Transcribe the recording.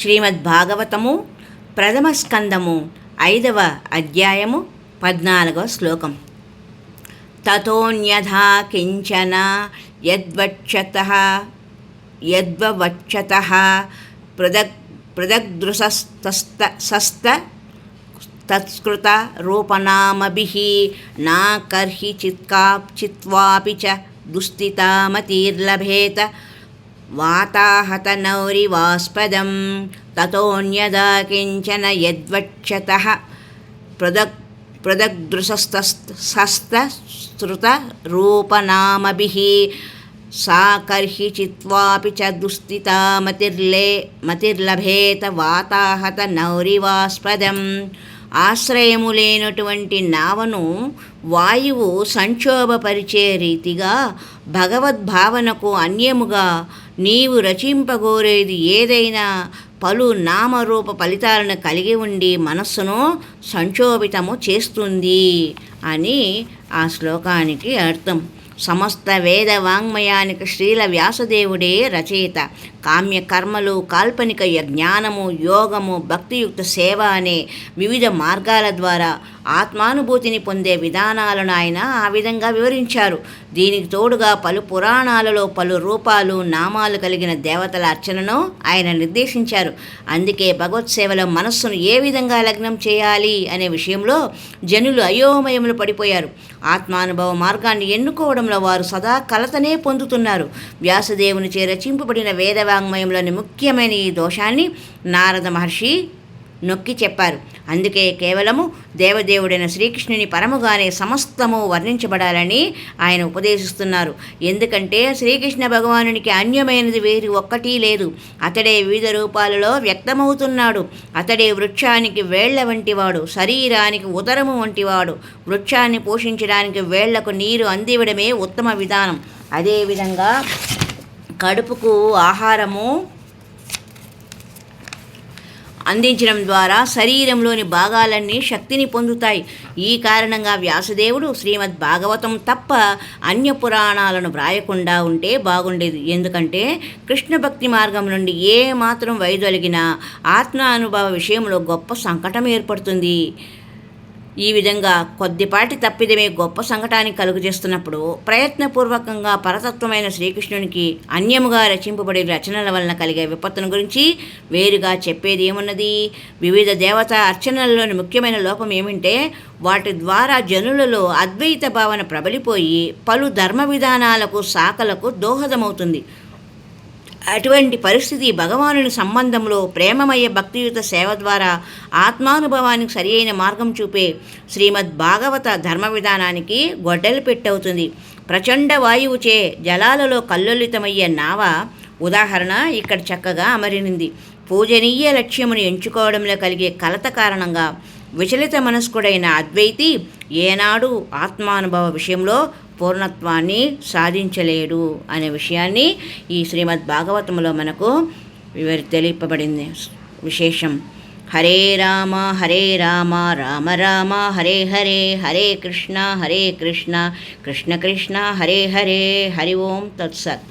శ్రీమద్ భాగవతము ప్రథమ స్కందము ఐదవ అధ్యాయము పద్నాలుగవ శ్లోకం. తథోన్యథా కించన యద్వక్షత యద్వవక్షత పృథక్ పృథగ్దృశస్తస్త సస్త తత్స్కృత రూపనామభి నాకర్హి చిత్కా చిత్వాపి చ దుస్థితామతిర్లభేత वाताहतनौरिवास्पदं ततोऽन्यदा किञ्चन यद्वक्षतः पृदक् पृदग्दृशस्तस्तस्तृतरूपनामभिः सा कर्हिचित्वापि च दुस्थिता मतिर्ले मतिर्लभेत वाताहतनौरिवास्पदम् ఆశ్రయము లేనటువంటి నావను వాయువు సంక్షోభపరిచే రీతిగా భగవద్భావనకు అన్యముగా నీవు రచింపగోరేది ఏదైనా పలు నామరూప ఫలితాలను కలిగి ఉండి మనస్సును సంక్షోభితము చేస్తుంది అని ఆ శ్లోకానికి అర్థం. సమస్త వేద వాంగ్మయానికి శ్రీల వ్యాసదేవుడే రచయిత. కామ్య కర్మలు కాల్పనిక జ్ఞానము యోగము భక్తియుక్త సేవ అనే వివిధ మార్గాల ద్వారా ఆత్మానుభూతిని పొందే విధానాలను ఆయన ఆ విధంగా వివరించారు. దీనికి తోడుగా పలు పురాణాలలో పలు రూపాలు నామాలు కలిగిన దేవతల అర్చనను ఆయన నిర్దేశించారు. అందుకే భగవత్ సేవలో మనస్సును ఏ విధంగా లగ్నం చేయాలి అనే విషయంలో జనులు అయోమయములు పడిపోయారు. ఆత్మానుభవ మార్గాన్ని ఎన్నుకోవడంలో వారు సదా కలతనే పొందుతున్నారు. వ్యాసదేవునిచే రచింపబడిన వేదవాంగ్మయంలోని ముఖ్యమైన ఈ దోషాన్ని నారద మహర్షి నొక్కి చెప్పారు. అందుకే కేవలము దేవదేవుడైన శ్రీకృష్ణుని పరముగానే సమస్తము వర్ణించబడాలని ఆయన ఉపదేశిస్తున్నారు. ఎందుకంటే శ్రీకృష్ణ భగవానునికి అన్యమైనది వేరు ఒక్కటి లేదు. అతడే వివిధ రూపాలలో వ్యక్తమవుతున్నాడు. అతడే వృక్షానికి వేళ్ళ వంటివాడు శరీరానికి ఉదరము వంటివాడు. వృక్షాన్ని పోషించడానికి వేళ్ళకు నీరు అందివ్వడమే ఉత్తమ విధానం. అదేవిధంగా కడుపుకు ఆహారము అందించడం ద్వారా శరీరంలోని భాగాలన్నీ శక్తిని పొందుతాయి. ఈ కారణంగా వ్యాసదేవుడు శ్రీమద్ భాగవతం తప్ప అన్య పురాణాలను వ్రాయకుండా ఉంటే బాగుండేది. ఎందుకంటే కృష్ణ భక్తి మార్గం నుండి ఏ మాత్రం వైదొలిగినా ఆత్మానుభవ విషయంలో గొప్ప సంకటం ఏర్పడుతుంది. ఈ విధంగా కొద్దిపాటి తప్పిదమే గొప్ప సంకటాన్ని కలుగజేస్తున్నప్పుడు ప్రయత్నపూర్వకంగా పరతత్వమైన శ్రీకృష్ణునికి అన్యముగా రచింపబడే రచనల వలన కలిగే విపత్తును గురించి వేరుగా చెప్పేది ఏమున్నది వివిధ దేవత అర్చనలలోని ముఖ్యమైన లోపం ఏమిటంటే వాటి ద్వారా జనులలో అద్వైత భావన ప్రబలిపోయి పలు ధర్మ విధానాలకు శాఖలకు దోహదమవుతుంది. అటువంటి పరిస్థితి భగవానుని సంబంధంలో ప్రేమమయ భక్తియుత సేవ ద్వారా ఆత్మానుభవానికి సరి అయిన మార్గం చూపే శ్రీమద్ భాగవత ధర్మ విధానానికి గొడ్డలు పెట్టవుతుంది. ప్రచండ వాయువుచే జలాలలో కల్లోలితమయ్యే నావ ఉదాహరణ ఇక్కడ చక్కగా అమరినింది. పూజనీయ లక్ష్యమును ఎంచుకోవడంలో కలిగే కలత కారణంగా విచలిత మనస్కుడైన అద్వైతి ఏనాడు ఆత్మానుభవ విషయంలో పూర్ణత్వాన్ని సాధించలేడు అనే విషయాన్ని ఈ శ్రీమద్ భాగవతంలో మనకు వివరి తెలియపబడింది. విశేషం. హరే రామ హరే రామ రామ రామ హరే హరే హరే కృష్ణ హరే కృష్ణ కృష్ణ కృష్ణ హరే హరే హరి ఓం తత్సత్.